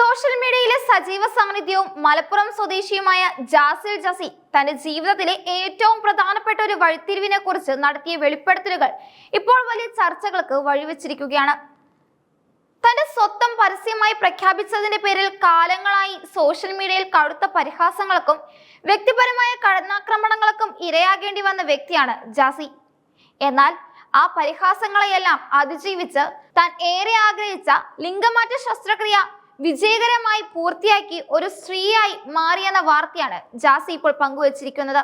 Social മീഡിയയിലെ സജീവ സാന്നിധ്യവും മലപ്പുറം സ്വദേശിയുമായ ജാസിൽ ജസി തന്റെ ജീവിതത്തിലെ ഏറ്റവും പ്രധാനപ്പെട്ട ഒരു വഴിത്തിരിവിനെ കുറിച്ച് നടത്തിയ വെളിപ്പെടുത്തലുകൾ ഇപ്പോൾ വലിയ ചർച്ചകൾക്ക് വഴിവെച്ചിരിക്കുകയാണ്. തന്റെ സ്വത്തം പരസ്യമായി പ്രഖ്യാപിച്ചതിന്റെ പേരിൽ കാലങ്ങളായി സോഷ്യൽ മീഡിയയിൽ കടുത്ത പരിഹാസങ്ങൾക്കും വ്യക്തിപരമായ കടന്നാക്രമണങ്ങൾക്കും ഇരയാകേണ്ടി വന്ന വ്യക്തിയാണ് ജാസി. എന്നാൽ ആ പരിഹാസങ്ങളെയെല്ലാം അതിജീവിച്ച് താൻ ഏറെ ആഗ്രഹിച്ച ലിംഗമാറ്റ ശസ്ത്രക്രിയ വിജയകരമായി പൂർത്തിയാക്കി ഒരു സ്ത്രീയായി മാറിയെന്ന വാർത്തയാണ് ജാസി ഇപ്പോൾ പങ്കുവച്ചിരിക്കുന്നത്.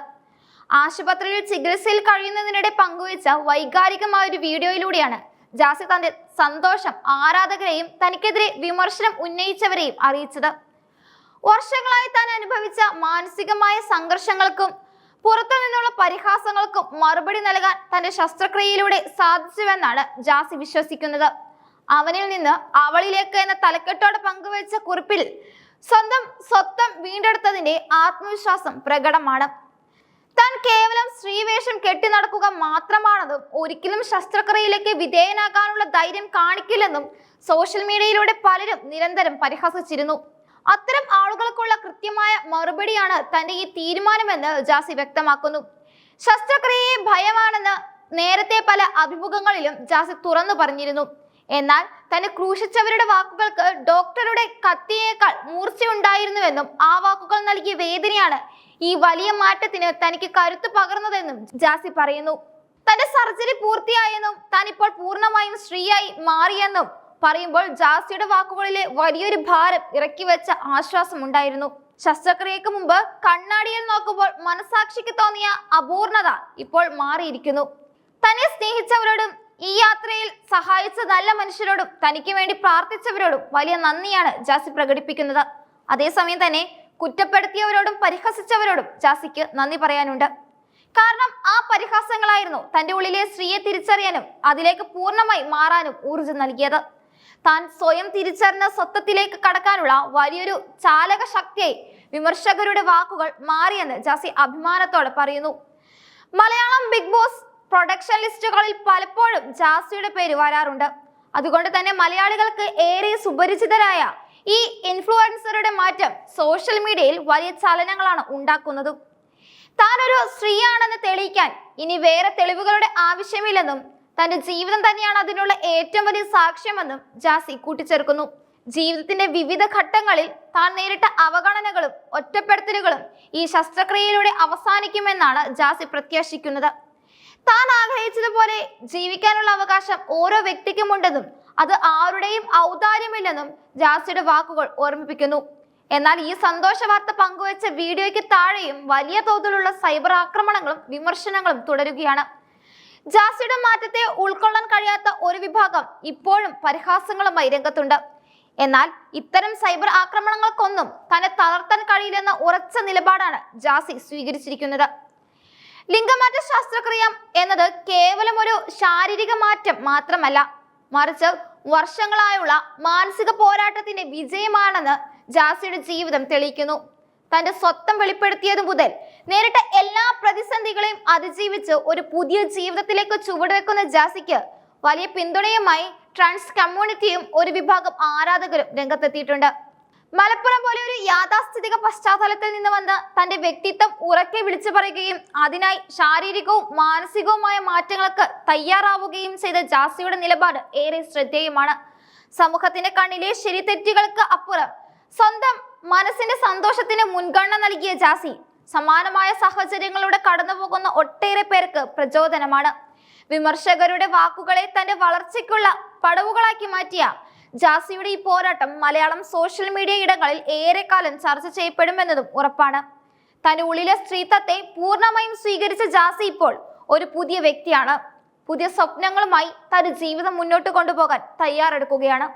ആശുപത്രിയിൽ ചികിത്സയിൽ കഴിയുന്നതിനിടെ പങ്കുവച്ച വൈകാരികമായ ഒരു വീഡിയോയിലൂടെയാണ് ജാസി തന്റെ സന്തോഷം ആരാധകരെയും തനിക്കെതിരെ വിമർശനം ഉന്നയിച്ചവരെയും അറിയിച്ചത്. വർഷങ്ങളായി താൻ അനുഭവിച്ച മാനസികമായ സംഘർഷങ്ങൾക്കും പുറത്തു നിന്നുള്ള പരിഹാസങ്ങൾക്കും മറുപടി നൽകാൻ തന്റെ ശസ്ത്രക്രിയയിലൂടെ സാധിച്ചുവെന്നാണ് ജാസി വിശ്വസിക്കുന്നത്. അവനിൽ നിന്ന് അവളിലേക്ക് എന്ന തലക്കെട്ടോടെ പങ്കുവച്ച കുറിപ്പിൽ സ്വന്തം സ്വത്തം വീണ്ടെടുത്തതിന്റെ ആത്മവിശ്വാസം പ്രകടമാണ്. താൻ കേവലം സ്ത്രീവേഷം കെട്ടി നടക്കുക മാത്രമാണെന്നും ഒരിക്കലും ശസ്ത്രക്രിയയിലേക്ക് വിധേയനാകാനുള്ള ധൈര്യം കാണിക്കില്ലെന്നും സോഷ്യൽ മീഡിയയിലൂടെ പലരും നിരന്തരം പരിഹസിച്ചിരുന്നു. അത്തരം ആളുകൾക്കുള്ള കൃത്യമായ മറുപടിയാണ് തന്റെ ഈ തീരുമാനമെന്ന് ജാസി വ്യക്തമാക്കുന്നു. ശസ്ത്രക്രിയയെ ഭയമാണെന്ന് നേരത്തെ പല അഭിമുഖങ്ങളിലും ജാസി തുറന്നു പറഞ്ഞിരുന്നു. എന്നാൽ തന്നെ ക്രൂശിച്ചവരുടെ വാക്കുകൾക്ക് ഡോക്ടറുടെ കത്തിയേക്കാൾ മൂർച്ചയുണ്ടായിരുന്നുവെന്നും ആ വാക്കുകൾ നൽകിയ വേദനയാണ് ഈ വലിയ മാറ്റത്തിന് തനിക്ക് കരുത്ത് പകർന്നതെന്നും ജാസി പറയുന്നു. തന്റെ സർജറി പൂർത്തിയായെന്നും താൻ ഇപ്പോൾ പൂർണമായും സ്ത്രീയായി മാറിയെന്നും പറയുമ്പോൾ ജാസിയുടെ വാക്കുകളിലെ വലിയൊരു ഭാരം ഇറക്കി വെച്ച ആശ്വാസം ഉണ്ടായിരുന്നു. ശസ്ത്രക്രിയക്ക് മുമ്പ് കണ്ണാടിയിൽ നോക്കുമ്പോൾ മനസാക്ഷിക്ക് തോന്നിയ അപൂർണത ഇപ്പോൾ മാറിയിരിക്കുന്നു. തന്നെ സ്നേഹിച്ചവരോടും ഈ യാത്രയിൽ സഹായിച്ച നല്ല മനുഷ്യരോടും തനിക്ക് വേണ്ടി പ്രാർത്ഥിച്ചവരോടും വലിയ നന്ദിയാണ് ജാസി പ്രകടിപ്പിക്കുന്നത്. അതേസമയം തന്നെ കുറ്റപ്പെടുത്തിയവരോടും പരിഹസിച്ചവരോടും ജാസിക്ക് നന്ദി പറയാനുണ്ട്. കാരണം ആ പരിഹാസങ്ങളായിരുന്നു തന്റെ ഉള്ളിലെ സ്ത്രീയെ തിരിച്ചറിയാനും അതിലേക്ക് പൂർണമായി മാറാനും ഊർജം നൽകിയത്. താൻ സ്വയം തിരിച്ചറിഞ്ഞ സ്വത്വത്തിലേക്ക് കടക്കാനുള്ള വലിയൊരു ചാലക ശക്തിയായി വിമർശകരുടെ വാക്കുകൾ മാറിയെന്ന് ജാസി അഭിമാനത്തോടെ പറയുന്നു. മലയാളം ബിഗ് ബോസ് പ്രൊഡക്ഷൻ ലിസ്റ്റുകളിൽ പലപ്പോഴും ജാസിയുടെ പേര് വരാറുണ്ട്. അതുകൊണ്ട് തന്നെ മലയാളികൾക്ക് ഏറെ സുപരിചിതരായ ഈ ഇൻഫ്ലുവൻസറുടെ മാറ്റം സോഷ്യൽ മീഡിയയിൽ വലിയ ചലനങ്ങളാണ് ഉണ്ടാക്കുന്നതും. താനൊരു സ്ത്രീയാണെന്ന് തെളിയിക്കാൻ ഇനി വേറെ തെളിവുകളുടെ ആവശ്യമില്ലെന്നും തന്റെ ജീവിതം തന്നെയാണ് അതിനുള്ള ഏറ്റവും വലിയ സാക്ഷ്യമെന്നും ജാസി കൂട്ടിച്ചേർക്കുന്നു. ജീവിതത്തിന്റെ വിവിധ ഘട്ടങ്ങളിൽ താൻ നേരിട്ട അവഗണനകളും ഒറ്റപ്പെടുത്തലുകളും ഈ ശസ്ത്രക്രിയയിലൂടെ അവസാനിക്കുമെന്നാണ് ജാസി പ്രത്യാശിക്കുന്നത്. താൻ ആഗ്രഹിച്ചതുപോലെ ജീവിക്കാനുള്ള അവകാശം ഓരോ വ്യക്തിക്കും ഉണ്ടെന്നും അത് ആരുടെയും ഔദാര്യമില്ലെന്നും ജാസിയുടെ വാക്കുകൾ ഓർമ്മിപ്പിക്കുന്നു. എന്നാൽ ഈ സന്തോഷ വാർത്ത പങ്കുവച്ച വീഡിയോയ്ക്ക് താഴെയും വലിയ തോതിലുള്ള സൈബർ ആക്രമണങ്ങളും വിമർശനങ്ങളും തുടരുകയാണ്. ജാസിയുടെ മാറ്റത്തെ ഉൾക്കൊള്ളാൻ കഴിയാത്ത ഒരു വിഭാഗം ഇപ്പോഴും പരിഹാസങ്ങളുമായി രംഗത്തുണ്ട്. എന്നാൽ ഇത്തരം സൈബർ ആക്രമണങ്ങൾക്കൊന്നും തന്നെ തളർത്താൻ കഴിയില്ലെന്ന ഉറച്ച നിലപാടാണ് ജാസി സ്വീകരിച്ചിരിക്കുന്നത്. ലിംഗമാറ്റ ശസ്ത്രക്രിയ എന്നത് കേവലം ഒരു ശാരീരിക മാറ്റം മാത്രമല്ല മറിച്ച് വർഷങ്ങളായുള്ള മാനസിക പോരാട്ടത്തിന്റെ വിജയമാണെന്ന് ജാസിയുടെ ജീവിതം തെളിയിക്കുന്നു. തന്റെ സ്വത്തം വെളിപ്പെടുത്തിയതു മുതൽ നേരിട്ട എല്ലാ പ്രതിസന്ധികളെയും അതിജീവിച്ച് ഒരു പുതിയ ജീവിതത്തിലേക്ക് ചുവടുവെക്കുന്ന ജാസിക്ക് വലിയ പിന്തുണയുമായി ട്രാൻസ് കമ്മ്യൂണിറ്റിയും ഒരു വിഭാഗം ആരാധകരും രംഗത്തെത്തിയിട്ടുണ്ട്. മലപ്പുറം പോലെ ഒരു യാഥാസ്ഥിതിക പശ്ചാത്തലത്തിൽ നിന്ന് വന്ന് തന്റെ വ്യക്തിത്വം ഉറക്കെ വിളിച്ചു പറയുകയും അതിനായി ശാരീരികവും മാനസികവുമായ മാറ്റങ്ങൾക്ക് തയ്യാറാവുകയും ചെയ്ത ജാസിയുടെ നിലപാട് ഏറെ ശ്രദ്ധേയമാണ്. സമൂഹത്തിന്റെ കണ്ണിലെ ശരി തെറ്റുകൾക്ക് അപ്പുറം സ്വന്തം മനസ്സിന്റെ സന്തോഷത്തിന് മുൻഗണന നൽകിയ ജാസി സമാനമായ സാഹചര്യങ്ങളിലൂടെ കടന്നുപോകുന്ന ഒട്ടേറെ പേർക്ക് പ്രചോദനമാണ്. വിമർശകരുടെ വാക്കുകളെ തന്റെ വളർച്ചയ്ക്കുള്ള പടവുകളാക്കി മാറ്റിയ ജാസിയുടെ ഈ പോരാട്ടം മലയാളം സോഷ്യൽ മീഡിയ ഇടങ്ങളിൽ ഏറെക്കാലം ചർച്ച ചെയ്യപ്പെടുമെന്നതും ഉറപ്പാണ്. തന്റെ ഉള്ളിലെ സ്ത്രീത്വത്തെ പൂർണമായും സ്വീകരിച്ച ജാസി ഇപ്പോൾ ഒരു പുതിയ വ്യക്തിയാണ്. പുതിയ സ്വപ്നങ്ങളുമായി തന്റെ ജീവിതം മുന്നോട്ട് കൊണ്ടുപോകാൻ തയ്യാറെടുക്കുകയാണ്.